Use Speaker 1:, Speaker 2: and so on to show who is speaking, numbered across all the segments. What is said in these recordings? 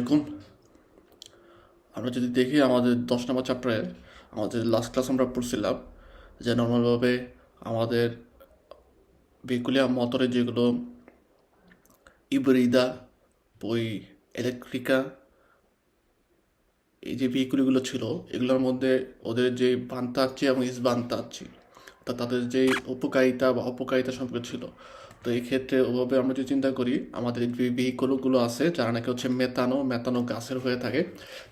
Speaker 1: দেখুন, আমরা যদি দেখি আমাদের দশ নম্বর চ্যাপ্টারে আমাদের লাস্ট ক্লাস আমরা পড়ছিলাম যে নর্মালভাবে আমাদের ভেহিকুলিয়া মতরে যেগুলো ইব্রিদা ওই ইলেকট্রিকা এই যে ভেহিকুলগুলো ছিল, এগুলোর মধ্যে ওদের যে বান্তাচ্ছি এবং ইসবান্তাচ্ছি অর্থাৎ তাদের যে উপকারিতা বা অপকারিতা সম্পর্কে ছিল তো এই ক্ষেত্রে ওভাবে আমরা যদি চিন্তা করি, আমাদের যে ভেহিকুলগুলো আছে, যারা নাকি হচ্ছে মেতানো মেতানো গাছের হয়ে থাকে,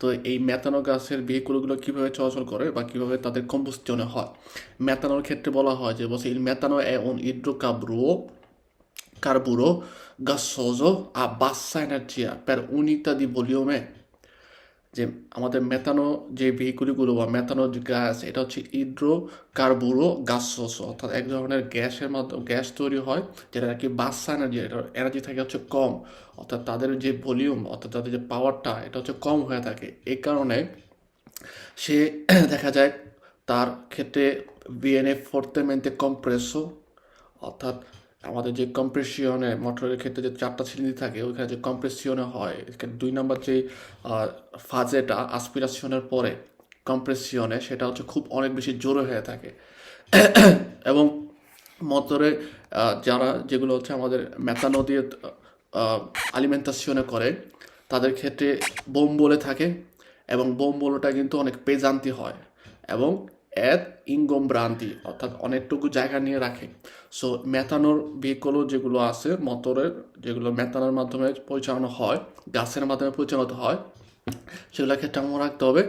Speaker 1: তো এই মেতানো গাছের ভেহিকুলগুলো কীভাবে চলাচল করে বা কীভাবে তাদের কম্বুস্টনে হয়? মেতানোর ক্ষেত্রে বলা হয় যে, বলছে metano è un idrocarburo carburo gassoso a bassa energia per unità di volume যে আমাদের মেথানো যে ভেহিকুলগুলো বা মেথানো যে গ্যাস এটা হচ্ছে ইড্রো কার্বুরো গাসোস অর্থাৎ এক ধরনের গ্যাসের মাধ্যমে, গ্যাস তৈরি হয়, যেটা নাকি বাসা এনার্জি এটার এনার্জি থাকে হচ্ছে কম। অর্থাৎ তাদের যে ভলিউম অর্থাৎ তাদের যে পাওয়ারটা এটা হচ্ছে কম হয়ে থাকে। এই কারণে সে দেখা যায় তার ক্ষেত্রে বিএনএ ফোর্তেমেন্টে কম্প্রেসো অর্থাৎ আমাদের যে কম্প্রেসিয়নে মোটরের ক্ষেত্রে যে চারটা সিলিন্ডার থাকে, ওইখানে যে কম্প্রেসিয়নে হয় দুই নম্বর যে ফাজেটা আসপিরেশনের পরে কম্প্রেসিয়নে সেটা হচ্ছে খুব অনেক বেশি জোরে হয়ে থাকে। এবং মোটরে যারা যেগুলো হচ্ছে আমাদের মেথানো দিয়ে আলিমেন্টাসিয়নে করে, তাদের ক্ষেত্রে বোম বলে থাকে এবং বোম বলোটা কিন্তু অনেক পেজান্তি হয়। এবং এদ ইঙ্গমব্রান্তি অর্থাৎ অনেকটুকু জায়গা নিয়ে রাখে। সো মেথানোর ভেহিকলও যেগুলো আছে, মোটরের যেগুলো মেথানোর মাধ্যমে পরিচালনা হয় গাছের মাধ্যমে পরিচালিত হয়, সেগুলোর ক্ষেত্রে আমার রাখতে হবে।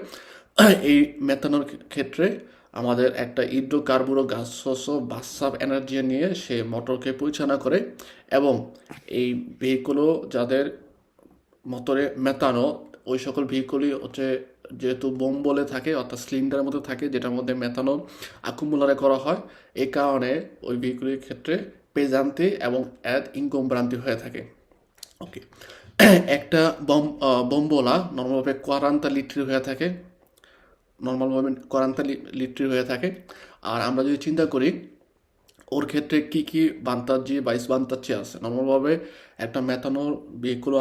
Speaker 1: এই মেথানোর ক্ষেত্রে আমাদের একটা ইড্রো কার্বুরো গাছস বাসাব এনার্জি নিয়ে সে মোটরকে পরিচালনা করে এবং এই ভেহিকলও যাদের মোটরে মেতানো ওই সকল ভেহিকলই হচ্ছে যেহেতু বোম বলে থাকে, অর্থাৎ সিলিন্ডারের মধ্যে থাকে, যেটার মধ্যে মেথানো আকুমুলারে করা হয় এই কারণে ওই ভেহিকলের ক্ষেত্রে পেজান্তি এবং অ্যাড ইনকমব্রান্তি হয়ে থাকে। ওকে একটা বম বম্বোলা নর্মালভাবে কোয়ারান্তা লিটার হয়ে থাকে নর্মালভাবে কোয়ারান্তা লিটার হয়ে থাকে। আর আমরা যদি চিন্তা করি, ওর ক্ষেত্রে কি কি বান্তাজি বা ইসবান্তাজি আছে? নর্মালভাবে একটা মেথানোর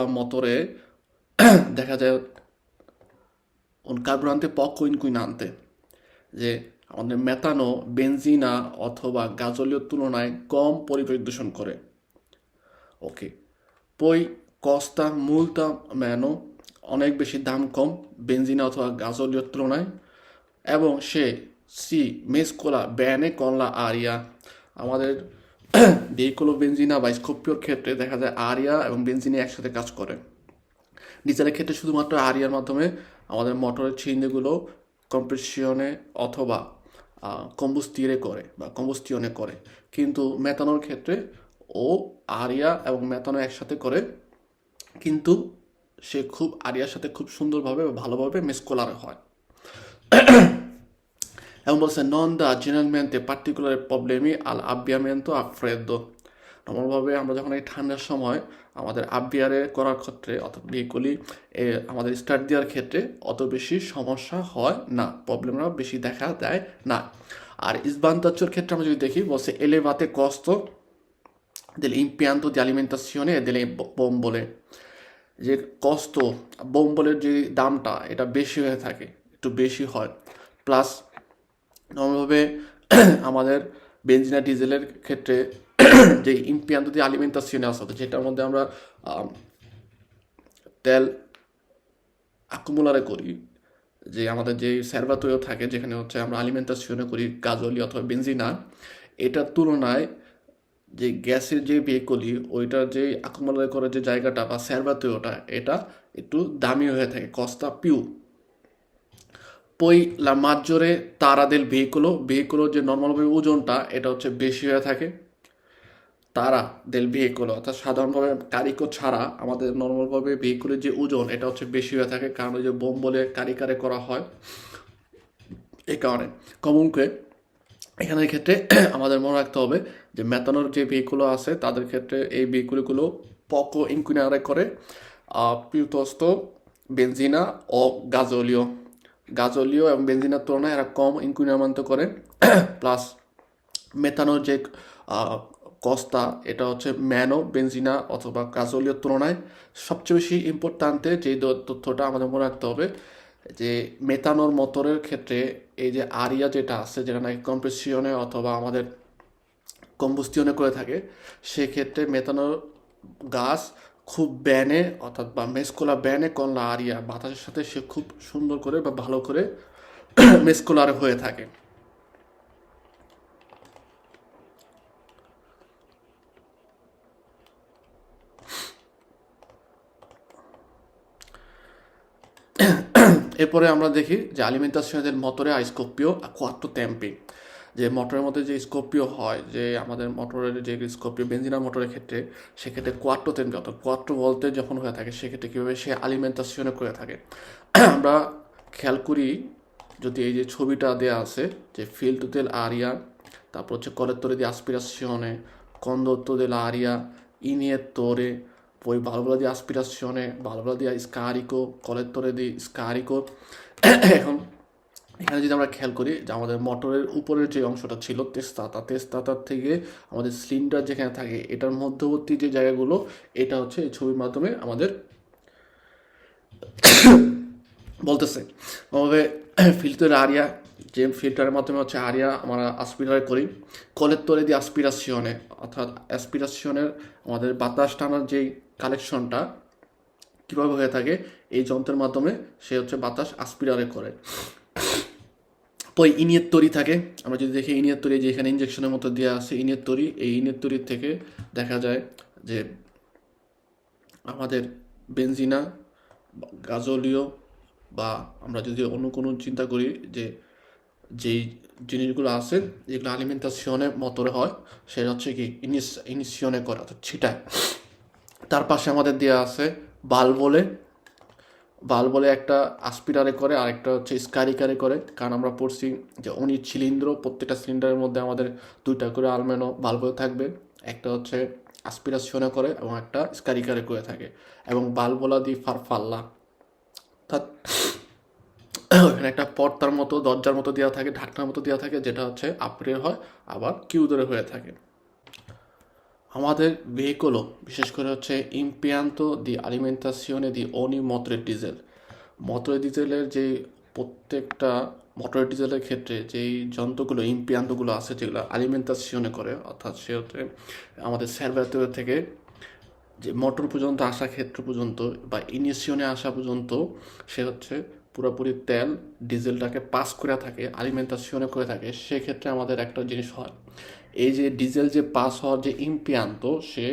Speaker 1: আর মোটরে দেখা যায় un carburante poco inquinante যে আমাদের মেথানো, বেনজিনা অথবা গাজলীয় তুলনায় কম পরিবেশ দূষণ করে। ওকে। পই, কস্তা, মুলতা, ম্যানো অনেক বেশি দাম কম বেনজিনা অথবা গাজলীয় তুলনায়। এবং সে সি, মেসকোলা, ব্যানে, কনলা, আরিয়া আমাদের ভেহিকুলো বেনজিনা বা স্কোপিওর ক্ষেত্রে দেখা যায় আরিয়া এবং বেনজিনা একসাথে কাজ করে। ডিজেলের ক্ষেত্রে শুধুমাত্র আরিয়ার মাধ্যমে আমাদের মোটরের ছিন্দিগুলো কম্প্রেসিয়নে অথবা কম্বুস্টিরে করে বা কম্বুস্টিয়নে করে। কিন্তু মেতানোর ক্ষেত্রে ও আরিয়া এবং মেতানো একসাথে করে, কিন্তু সে খুব, আরিয়ার সাথে খুব সুন্দরভাবে বা ভালোভাবে মেসকোলার হয়। এবং বলছে নন দা জেনারেলmente পার্টিকুলার প্রবলেমই আল a freddo নর্মালভাবে আমরা যখন এই ঠান্ডার সময় আমাদের আববিয়ারে করার ক্ষেত্রে অর্থাৎ ভেহিকলি আমাদের স্টার্ট দেওয়ার ক্ষেত্রে অত বেশি সমস্যা হয় না প্রবলেমরা বেশি দেখা দেয় না। আর ইসবান্তাচ্চর ক্ষেত্রে আমরা যদি দেখি, বলছে এলেভাতে কস্ত delle impianto di e delle bombole যে কষ্ট বোম্বলের যে দামটা, এটা বেশি হয়ে থাকে, একটু বেশি হয়। প্লাস নর্মালভাবে আমাদের বেঞ্জিনা ডিজেলের ক্ষেত্রে যে ইম্পিয়ান্ত দিয়ে আলিমেন্টাসিয়নে আসতে যেটার মধ্যে আমরা তেল আকুমুলারে করি, যে আমাদের যে স্যারভাতোয় থাকে, যেখানে হচ্ছে আমরা আলিমেন্টাসিয়নে করি গাজলি অথবা বেঞ্জিনা এটার তুলনায় যে গ্যাসের যে ভেহিকলি ওইটার যে আকুমুলারে করার যে জায়গাটা বা স্যারভাতোয়টা এটা একটু দামি হয়ে থাকে, কস্তা পিউ পই la maggiore tara del veicolo যে নর্মালভাবে ওজনটা, এটা হচ্ছে বেশি হয়ে থাকে। তারা দেল ভেহিকল অর্থাৎ সাধারণভাবে কারিকো ছাড়া আমাদের নর্মালভাবে ভেহিকুলের যে ওজন, এটা হচ্ছে বেশি হয়ে থাকে কারণ ওই যে বোম বলে কারিকারে করা হয়। এই কারণে কমনকে এখানের ক্ষেত্রে আমাদের মনে রাখতে হবে যে মেথানোর যে ভেহিকুলো আছে, তাদের ক্ষেত্রে এই ভেহিকুলগুলো পকো ইনকুইনারে করে পিউতস্ত বেনজিনা ও গাজলীয় গাজলীয় এবং বেনজিনার তুলনায় এরা কম ইনকুইনামান্ত করে। প্লাস মেথানোর যে কস্তা, এটা হচ্ছে ম্যানো, বেনজিনা অথবা গাজলীয় তুলনায় সবচেয়ে বেশি ইম্পর্ট্যান্টে যে তথ্যটা আমাদের মনে রাখতে হবে, যে মেথানোর মোটরের ক্ষেত্রে এই যে আরিয়া যেটা আছে, যেটা নাকি কম্প্রেসিয়নে অথবা আমাদের কম্বুস্টিয়নে করে থাকে, সেক্ষেত্রে মেথানোর গাছ খুব ব্যানে অর্থাৎ বা মেসকোলা ব্যানে কনলা আরিয়া বাতাসের সাথে সে খুব সুন্দর করে বা ভালো করে মেসকোলার হয়ে থাকে। এরপরে আমরা দেখি যে আলিমেন্টাসিওনের মোটরে আইস্কোপিও কোয়াট্টো যে মোটরের মধ্যে যে স্কোপিও হয়, যে আমাদের মোটরের যে স্কোপিও বেঞ্জিনা মোটরের ক্ষেত্রে সেক্ষেত্রে কোয়াট্টো ট্যাম্পি অর্থাৎ কোয়াট্টো বলতে যখন হয়ে থাকে, সেক্ষেত্রে কীভাবে সে আলিমেন্টাসিওনে করে থাকে। আমরা খেয়াল করি যদি এই যে ছবিটা দেওয়া আছে, যে ফিল্ড তেল আরিয়া, তারপর হচ্ছে কলেত্তরে di aspirazione আরিয়া dell'aria iniettore poi valvola di aspirazione, valvola di scarico, collettore di scarico এখন এখানে যদি আমরা খেয়াল করি যে আমাদের মোটরের উপরের যে অংশটা ছিল তেস্তাতা তেস্তাতার থেকে আমাদের সিলিন্ডার যেখানে থাকে এটার মধ্যবর্তী যে জায়গাগুলো এটা হচ্ছে এই ছবির মাধ্যমে আমাদের বলতেছে ওভাবে ফিল্টার আরিয়া যে ফিল্টারের মাধ্যমে হচ্ছে আরিয়া আমরা আসপিরার করি কলেত্তরে দিয়ে আসপিরাসিয়নে অর্থাৎ অ্যাসপিরাসিয়নের আমাদের বাতাস টানার যেই কালেকশনটা কীভাবে হয়ে থাকে, এই যন্ত্রের মাধ্যমে সে হচ্ছে বাতাস আসপিরারে করে। পই ইনিয়ের তরি থাকে। আমরা যদি দেখি, ইনিয়ের তরি যে এখানে ইঞ্জেকশনের মতো দেওয়া আছে, ইনিয়ের তরি, এই ইনিয়ের তরির থেকে দেখা যায় যে আমাদের বেনজিনা গাজলীয় বা আমরা যদি অন্য কোনো চিন্তা করি যে যেই জিনিসগুলো আছে যেগুলো আলিমেন্টাসিয়নে মতরে হয়, সেটা হচ্ছে কি, ইনিস ইনিসিয়নে করে, অর্থাৎ ছিটায়। তার পাশে আমাদের দেওয়া আছে বাল বলে। বাল বলে একটা আসপিরারে করে আর একটা হচ্ছে স্কারিকারে করে। কারণ আমরা পড়ছি যে অনি ছিলিন্দ্র, প্রত্যেকটা সিলিন্ডারের মধ্যে আমাদের দুইটা করে আলমেনো বাল বলে থাকবে। একটা হচ্ছে আসপিরাসিয়নে করে এবং একটা স্কারিকারে করে থাকে। এবং বালবোলা দি ফারফাল্লা অর্থাৎ ওখানে একটা পর্দার মতো, দরজার মতো দেওয়া থাকে, ঢাকনার মতো দেওয়া থাকে, যেটা হচ্ছে আপরের হয়, আবার কিউ ধরে হয়ে থাকে। আমাদের ভেহিকলও বিশেষ করে হচ্ছে ইম্পিয়ান্তো দি আলিমেন্টাসিওনে দি অনি মটরের ডিজেল মটরের ডিজেলের যে প্রত্যেকটা, মোটরের ডিজেলের ক্ষেত্রে যেই যন্ত্রগুলো ইম্পিয়ান্তগুলো আছে, যেগুলো আলিমেন্টাসিওনে করে, অর্থাৎ সে হচ্ছে আমাদের স্যারভেতর থেকে যে মোটর পর্যন্ত আসা ক্ষেত্র পর্যন্ত বা ইনিশিয়নে আসা পর্যন্ত সে হচ্ছে পুরোপুরি তেল ডিজেলটাকে পাস করে থাকে আলিমেন্টাসিওনে করে থাকে, সেক্ষেত্রে আমাদের একটা জিনিস হয়। এই যে ডিজেল যে পাস হওয়ার যে ইম্পিয়ান্ত সে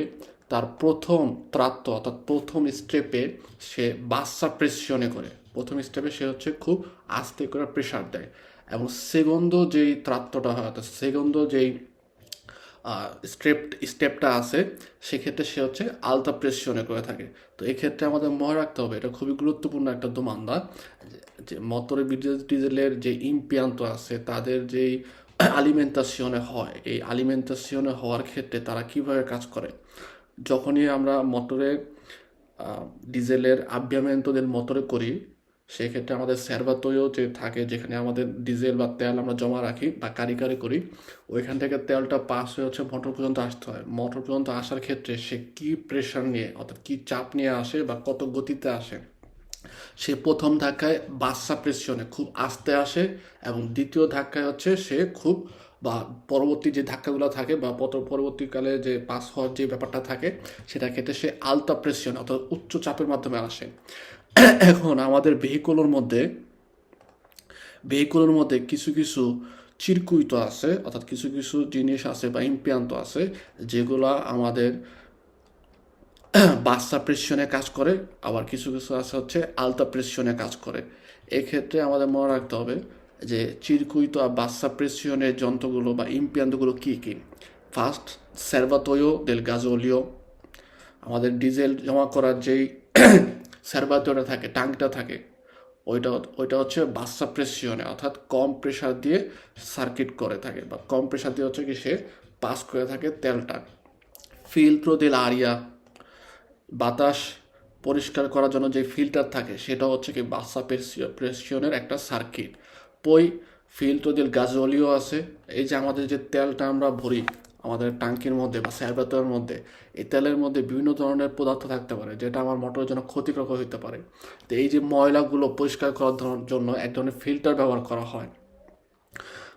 Speaker 1: তার প্রথম ত্রাত্ত অর্থাৎ প্রথম স্টেপে সে বাচ্চা প্রেসিয়নে করে। প্রথম স্টেপে সে হচ্ছে খুব আস্তে করে প্রেশার দেয়। এবং সেগন্দ যেই ত্রাত্তটা হয়, অর্থাৎ সেগন্দ যেই স্টেপ স্টেপটা আছে, সেক্ষেত্রে সে হচ্ছে আলতা প্রেসিয়নে করে থাকে। তো এক্ষেত্রে আমাদের মনে রাখতে হবে, এটা খুবই গুরুত্বপূর্ণ একটা দোমান্দা, যে মটরে ডিজেলের যে ইম্পিয়ান্ত আছে, তাদের যেই আলিমেন্টাসিয়নে হয়। এই আলিমেন্টাসিয়নে হওয়ার ক্ষেত্রে তারা কীভাবে কাজ করে? যখনই আমরা মোটরে ডিজেলের আভ্যামেন্তদের মোটরে করি, সেক্ষেত্রে আমাদের স্যারবাতইও যে থাকে, যেখানে আমাদের ডিজেল বা তেল আমরা জমা রাখি বা কারিকারি করি ওইখান থেকে তেলটা পাস হয়ে হচ্ছে মোটর পর্যন্ত আসতে হয়। মোটর পর্যন্ত আসার ক্ষেত্রে সে কী প্রেশার নিয়ে, অর্থাৎ কী চাপ নিয়ে আসে বা কত গতিতে আসে সে প্রথম ধাক্কায় বাচ্চা প্রেসিয়নে খুব আস্তে আসে এবং দ্বিতীয় ধাক্কায় হচ্ছে সে খুব বা পরবর্তী যে ধাক্কাগুলো থাকে বা পরবর্তীকালে যে পাস হওয়ার যে ব্যাপারটা থাকে, সেটা ক্ষেত্রে সে আলতা প্রেসিয়ন অর্থাৎ উচ্চ চাপের মাধ্যমে আসে। এখন আমাদের ভেহিকলের মধ্যে ভেহিকলের মধ্যে কিছু কিছু চিরকুইত আছে, অর্থাৎ কিছু কিছু জিনিস আছে বা ইম্পিয়ান্ত আছে, যেগুলা আমাদের বাচ্চা প্রেসিয়নে কাজ করে, আবার কিছু কিছু আছে হচ্ছে আলতা প্রেসিয়নে কাজ করে। এক্ষেত্রে আমাদের মনে রাখতে হবে যে চিরকুইত আর বাচ্চা প্রেসিয়নের যন্ত্রগুলো বা ইম্পিয়ান্তগুলো কী কী? ফার্স্ট সেরভাতোয়ো দেল গাজোলিও আমাদের ডিজেল জমা করার যেই সার্ভাতোটা থাকে টাঙ্কটা থাকে, ওইটা ওইটা হচ্ছে বাচ্চা প্রেসিয়নে অর্থাৎ কম প্রেশার দিয়ে সার্কিট করে থাকে বা কম প্রেশার দিয়ে হচ্ছে কি সে পাস করে থাকে তেলটা। ফিল্ট্রো দেল আরিয়া বাতাস পরিষ্কার করার জন্য যে ফিল্টার থাকে, সেটা হচ্ছে কি বাচ্চা প্রেসিয়নের একটা সার্কিট। পই, ফিল্ট্রো দিল গাজলিও আছে। এই যে আমাদের যে তেলটা আমরা ভরি, আমাদের ট্যাঙ্কির মধ্যে বা স্যারবাতের মধ্যে, এই তেলের মধ্যে বিভিন্ন ধরনের পদার্থ থাকতে পারে, যেটা আমার মোটরের জন্য ক্ষতিকর হতে পারে। তো এই যে ময়লাগুলো পরিষ্কার করার জন্য এক ধরনের ফিল্টার ব্যবহার করা হয়।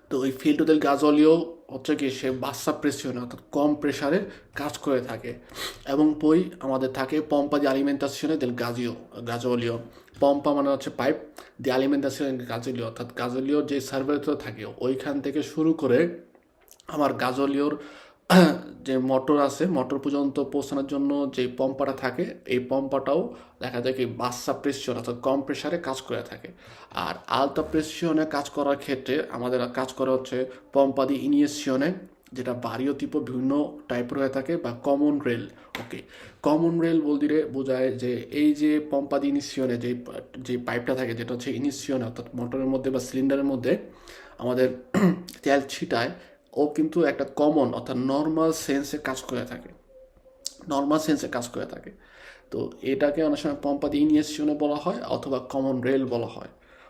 Speaker 1: তো ওই ফিল্টার গাজলীয় হচ্ছে কি সে বাচ্চা প্রেসিয়ন অর্থাৎ কম প্রেশারে কাজ করে থাকে। এবং পই আমাদের থাকে পম্পা দি অ্যালিমেন্টাসিয়নে দেন গাজিও গাজলিও পম্পা মানে হচ্ছে পাইপ দি আলিমেন্টাসিয়ন গাজলিও অর্থাৎ গাজলিও যে সার্ভেতে থাকে, ওইখান থেকে শুরু করে আমার গাজলীয়র যে মোটর আছে, মোটর পর্যন্ত পৌঁছানোর জন্য যে পম্পাটা থাকে, এই পম্পাটাও দেখা যায় কি বাচ্চা প্রেসিয়ন অর্থাৎ কম প্রেসারে কাজ করে থাকে। আর আলতা প্রেসিয়নে কাজ করার ক্ষেত্রে আমাদের কাজ করা হচ্ছে পম্পাদি ইনিয়েশনে যেটা বাড়িও টিপ বিভিন্ন টাইপের হয়ে থাকে বা common rail okay common rail বলতে বোঝায় যে এই যে পম্পাদি ইনিশিয়নে যে যে পাইপটা থাকে, যেটা হচ্ছে ইনিশিয়নে অর্থাৎ মোটরের মধ্যে বা সিলিন্ডারের মধ্যে আমাদের তেল ছিটায় ও কিন্তু একটা কমন অর্থাৎ নর্মাল সেন্সে কাজ করে থাকে। নর্মাল সেন্সে কাজ করে থাকে। তো এটাকে অনেক সময় পম্পাদি ইনিয়েশনে বলা হয়, অথবা কমন রেল বলা হয়।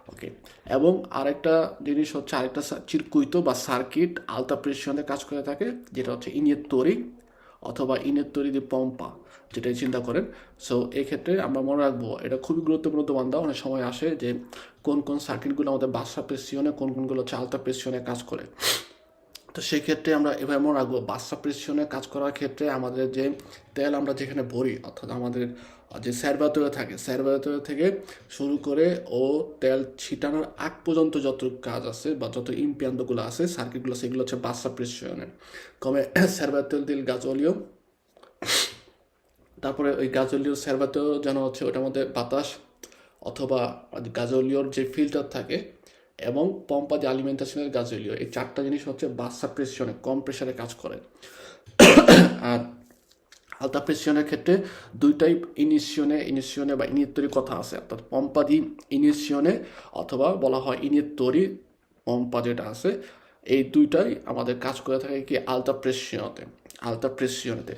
Speaker 1: ওকে এবং আরেকটা জিনিস হচ্ছে আরেকটা চিরকুইতো বা সার্কিট আলতা কাজ করে থাকে, যেটা হচ্ছে ইনিয়ের তরি অথবা ইনের তরি দিয়ে পম্পা যেটাই চিন্তা করেন। সো এক্ষেত্রে আমরা মনে রাখব, এটা খুবই গুরুত্বপূর্ণ বান্ধা অনেক সময় আসে যে কোন কোন সার্কিটগুলো আমাদের বাসা প্রেসিয়নে কোন কোনগুলো হচ্ছে আলতা প্রেসিয়নে কাজ করে। তো সেক্ষেত্রে আমরা এভাবে মনে রাখব বাচ্চা প্রেসিয়নে কাজ করার ক্ষেত্রে আমাদের যে তেল আমরা যেখানে ভরি, অর্থাৎ আমাদের যে স্যারবাতরে থাকে স্যারবাতরে থেকে শুরু করে ও তেল ছিটানোর আগ পর্যন্ত যত কাজ আছে বা যত ইম্পিয়ান্তগুলো আছে সার্কিটগুলো সেগুলো হচ্ছে বাচ্চা প্রেসিয়নের কমে স্যারবাতেল দিল গাজলীয় তারপরে ওই গাজলীয় স্যারবাতেও যেন হচ্ছে ওটার মধ্যে বাতাস অথবা গাজলীয়র যে ফিল্টার থাকে এবং পম্পা যে আলিমেন্টেশনের গাজলীয় এই চারটা জিনিস হচ্ছে বাচ্চা প্রেসিয়নে কম প্রেশারে কাজ করে। আর আলতা প্রেসিয়নের ক্ষেত্রে দুইটাই ইনিশিয়নে ইনিশিয়নে বা ইনিয়ত্তরি কথা আছে। অর্থাৎ পম্পা দি ইনিশিয়নে অথবা বলা হয় ইনিয়ত্তরি পম্পা যেটা আছে, এই দুইটাই আমাদের কাজ করে থাকে কি আলতা প্রেসিয়নতে আলতা প্রেসিয়নেতে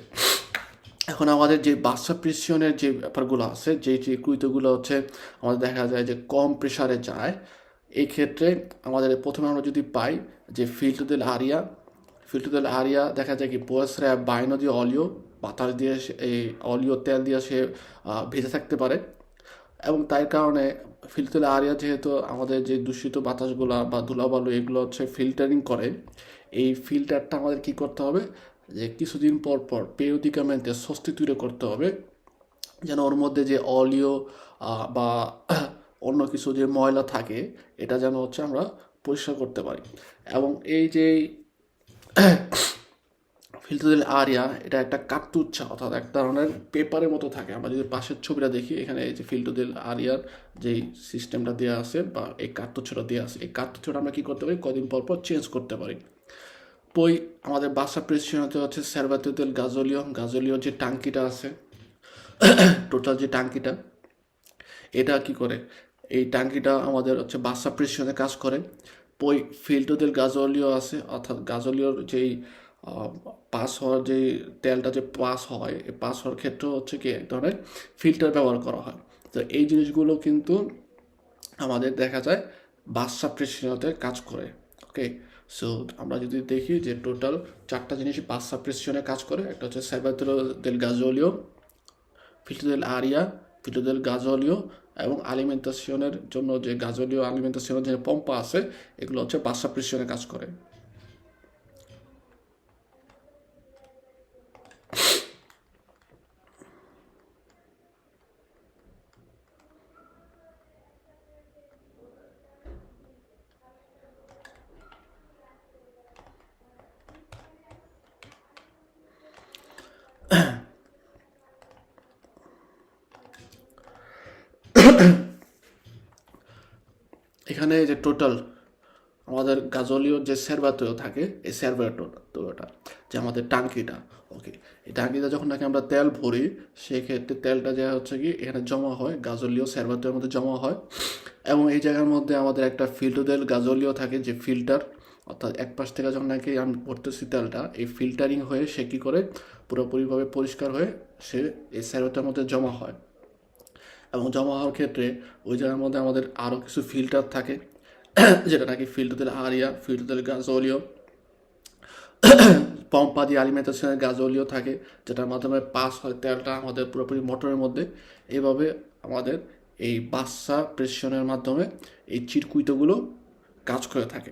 Speaker 1: এখন আমাদের যে বাচ্চা প্রেসিয়নের যে ব্যাপারগুলো আছে, যে যে কুইতগুলো হচ্ছে, আমাদের দেখা যায় যে কম প্রেশারে যায় এই ক্ষেত্রে আমাদের প্রথমে আমরা যদি পাই যে ফিল্টো দেল আরিয়া ফিল্টো দেল আরিয়া দেখা যায় কি পোয়াসরা বাইনো দিয়ে অলিও, বাতাস দিয়ে সে- এই অলিও তেল দিয়ে সে ভেজে থাকতে পারে। এবং তাই কারণে ফিল্টার আরিয়া যেহেতু আমাদের যে দূষিত বাতাসগুলো বা ধুলাবালু, এগুলো হচ্ছে ফিল্টারিং করে, এই ফিল্টারটা আমাদের কি করতে হবে? যে কিছুদিন পর পর পেরিওডিকামেন্টে সস্তিতুরে করতে হবে। যেন ওর মধ্যে যে অলিও বা অন্য কিছু যে ময়লা থাকে, এটা যেন হচ্ছে আমরা পরিষ্কার করতে পারি। এবং এই যে ফিল্টার আরিয়া, এটা একটা কার্তুচ্ছা অর্থাৎ এক ধরনের পেপারের মতো থাকে। আমরা যদি পাশের ছবিটা দেখি, এখানে এই যে ফিল্টোদিল আরিয়ার যেই সিস্টেমটা দেওয়া আছে, বা এই কার্তুচ্ছটা দেওয়া আছে, এই কার্তুচ্ছটা আমরা কী করতে পারি? কদিন পর পর চেঞ্জ করতে পারি। পই, আমাদের বাসা প্রেসিয়নতে হচ্ছে স্যারবাতুদেল গাজলীয় গাজলীয় যে টাঙ্কিটা আছে টোটাল যে টাঙ্কিটা, এটা কি করে? এই টাঙ্কিটা আমাদের হচ্ছে বাসা প্রেসিয়নে কাজ করে। পই ফিল্টোদের গাজলীয় আছে, অর্থাৎ গাজলীয়র যেই পাস হওয়ার যে তেলটা যে পাস হয়, এই পাস হওয়ার ক্ষেত্রে হচ্ছে কি এক ধরনের ফিল্টার ব্যবহার করা হয়। তো এই জিনিসগুলো কিন্তু আমাদের দেখা যায় বাচ্চা প্রেসিয়নতে কাজ করে, ওকে? সো আমরা যদি দেখি যে টোটাল চারটা জিনিসই বাচ্চা প্রেসিয়নে কাজ করে, একটা হচ্ছে সাইবাতুল দেল গাজলীয় ফিল্টার দেল আরিয়া ফিল্টার দেল গাজলীয় এবং আলিমেন্টেশনের জন্য যে গাজলীয় আলিমেন্টেশনের যে পম্পা আছে, এগুলো হচ্ছে বাসা প্রেশনে কাজ করে। এখানে যে টোটাল আমাদের গাজলীয় যে স্যারবাতও থাকে, এই স্যারবাটোটা যে আমাদের টাঙ্কিটা ওকে এই টাঙ্কিটা যখন নাকি আমরা তেল ভরি, সেক্ষেত্রে তেলটা যা হচ্ছে কি, এখানে জমা হয়, গাজলীয় স্যারবাতের মধ্যে জমা হয়। এবং এই জায়গার মধ্যে আমাদের একটা ফিল্টোদেল গাজলীয় থাকে, যে ফিল্টার অর্থাৎ এক পাশ থেকে যখন নাকি আমি ভরতেছি তেলটা, এই ফিল্টারিং হয়ে সে কী করে, পুরোপুরিভাবে পরিষ্কার হয়ে সে এই স্যারবাতের মধ্যে জমা হয়। এবং জমা হওয়ার ক্ষেত্রে ওই জায়গার মধ্যে আমাদের আরও কিছু ফিল্টার থাকে, যেটা নাকি ফিল্টার আরিয়া ফিল্টার গাজলীয় পম্পা দিয়ে আলিমেন্টেশনের গাজলীয় থাকে, যেটার মাধ্যমে পাস হয় তেলটা আমাদের পুরোপুরি মোটরের মধ্যে। এভাবে আমাদের এই বাচ্চা প্রেশনের মাধ্যমে এই চিরকুইতগুলো কাজ করে থাকে।